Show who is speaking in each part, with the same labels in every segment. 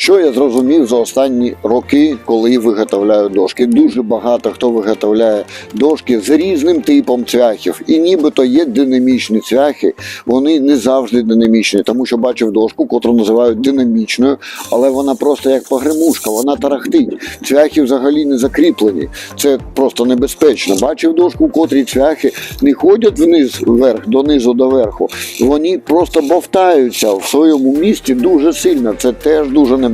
Speaker 1: Що я зрозумів за останні роки, коли виготовляю дошки? Дуже багато хто виготовляє дошки з різним типом цвяхів. І нібито є динамічні цвяхи, вони не завжди динамічні, тому що бачив дошку, котру називають динамічною, але вона просто як погремушка, вона тарахтить. Цвяхи взагалі не закріплені. Це просто небезпечно. Бачив дошку, в котрій цвяхи не ходять вниз вверх, донизу до верху. Вони просто бовтаються в своєму місці дуже сильно. Це теж дуже небезпечно.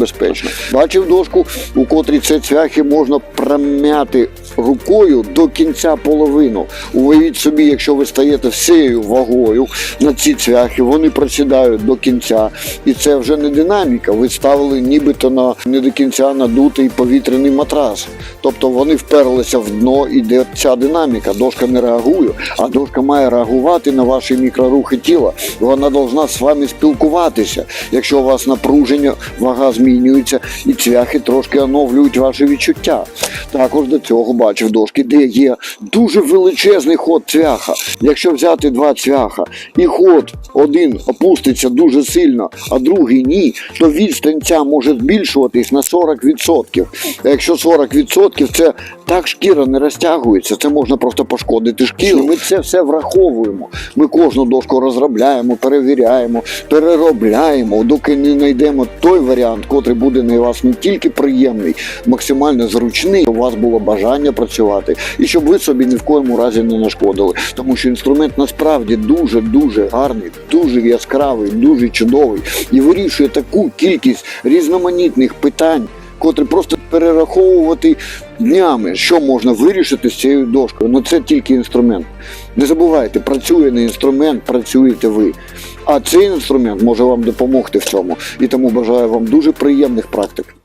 Speaker 1: Бачив дошку, у котрій це цвяхи можна промяти рукою до кінця половину. Уявіть собі, якщо ви стаєте всією вагою на ці цвяхи, вони просідають до кінця. І це вже не динаміка. Ви ставили нібито на не до кінця надутий повітряний матрас. Тобто вони вперлися в дно, іде ця динаміка. Дошка не реагує, а дошка має реагувати на ваші мікрорухи тіла. Вона повинна з вами спілкуватися. Якщо у вас напруження, вага змінюється, і цвяхи трошки оновлюють ваші відчуття. Також до цього бачив дошки, де є дуже величезний ход цвяха. Якщо взяти два цвяха, і ход один опуститься дуже сильно, а другий ні, то відстань ця може збільшуватись на 40%. А якщо 40% це так шкіра не розтягується, це можна просто пошкодити шкіру. Ми це все враховуємо. Ми кожну дошку розробляємо, перевіряємо, переробляємо, доки не знайдемо той варіант, котрий буде на вас не тільки приємний, максимально зручний, у вас було бажання працювати, і щоб ви собі ні в коєму разі не нашкодили. Тому що інструмент насправді дуже дуже гарний, дуже яскравий, дуже чудовий і вирішує таку кількість різноманітних питань. Котрі просто перераховувати днями, що можна вирішити з цією дошкою. Ну це тільки інструмент. Не забувайте, працює не інструмент, працюєте ви. А цей інструмент може вам допомогти в цьому. І тому бажаю вам дуже приємних практик.